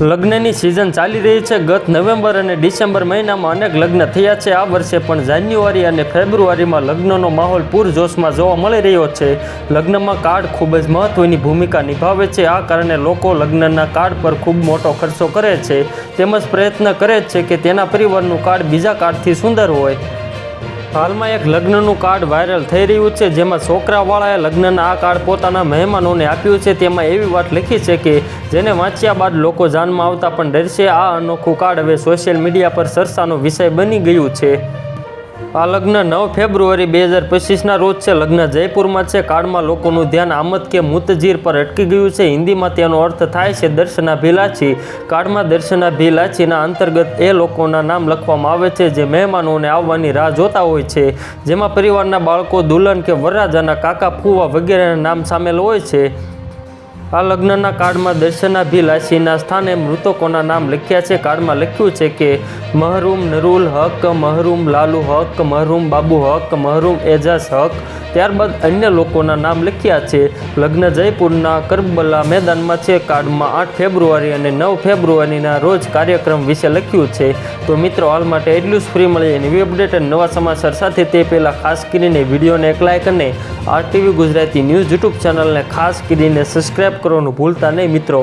લગ્નની સિઝન ચાલી રહી છે. ગત નવેમ્બર અને ડિસેમ્બર મહિનામાં અનેક લગ્ન થયા છે. આ વર્ષે પણ જાન્યુઆરી અને ફેબ્રુઆરીમાં લગ્નનો માહોલ પૂરજોશમાં જોવા મળી રહ્યો છે. લગ્નમાં કાર્ડ ખૂબ જ મહત્ત્વની ભૂમિકા નિભાવે છે. આ કારણે લોકો લગ્નના કાર્ડ પર ખૂબ મોટો ખર્ચો કરે છે. તેમજ પ્રયત્ન કરે છે કે તેના પરિવારનું કાર્ડ બીજા કાર્ડથી સુંદર હોય. હાલમાં એક લગ્નનું કાર્ડ વાયરલ થઈ રહ્યું છે, જેમાં છોકરાવાળાએ લગ્નના આ કાર્ડ પોતાના મહેમાનોને આપ્યું છે. તેમાં એવી વાત લખી છે કે, જેને વાંચ્યા બાદ લોકો જાનમાં આવતા પણ ડરશે. આ અનોખું કાર્ડ હવે સોશિયલ મીડિયા પર ચર્ચાનો વિષય બની ગયું છે. આ લગ્ન નવ ફેબ્રુઆરી બે હજાર પચીસના રોજ છે. લગ્ન જયપુરમાં છે. કાર્ડમાં લોકોનું ધ્યાન આમદ કે મુતજીર પર અટકી ગયું છે. હિન્દીમાં તેનો અર્થ થાય છે દર્શના ભીલાચી કાર્ડમાં દર્શના ભીલાચીના અંતર્ગત એ લોકોના નામ લખવામાં આવે છે જે મહેમાનોને આવવાની રાહ જોતા હોય છે. જેમાં પરિવારના બાળકો દુલ્હન કે વરરાજાના કાકા, ફુવા વગેરેના નામ સામેલ હોય છે. આ લગ્નના કાર્ડમાં દર્શના ભીલાસીના સ્થાને મૃતકોના નામ લખ્યા છે. કાર્ડમાં લખ્યું છે કે, મહરૂમ નરુલ હક, મહરૂમ લાલુ હક, મહરૂમ બાબુ હક, મહરૂમ એજાઝ હક ત્યારબાદ અન્ય લોકોના નામ લખ્યા છે. લગ્ન જયપુરના કરબલા મેદાનમાં છે. કાર્ડમાં આઠ ફેબ્રુઆરી અને નવ ફેબ્રુઆરીના રોજ કાર્યક્રમ વિશે લખ્યું છે. તો મિત્રો, હાલ માટે એટલું જ. ફ્રી મળીએ નવી અપડેટ અને નવા સમાચાર સાથે તે પહેલાં ખાસ કરીને વિડીયોને એક લાઇક અને આરટીવી ગુજરાતી ન્યૂઝ યુટ્યુબ ચેનલને ખાસ કરીને સબસ્ક્રાઈબ કરવાનું ભૂલતા નહીં મિત્રો.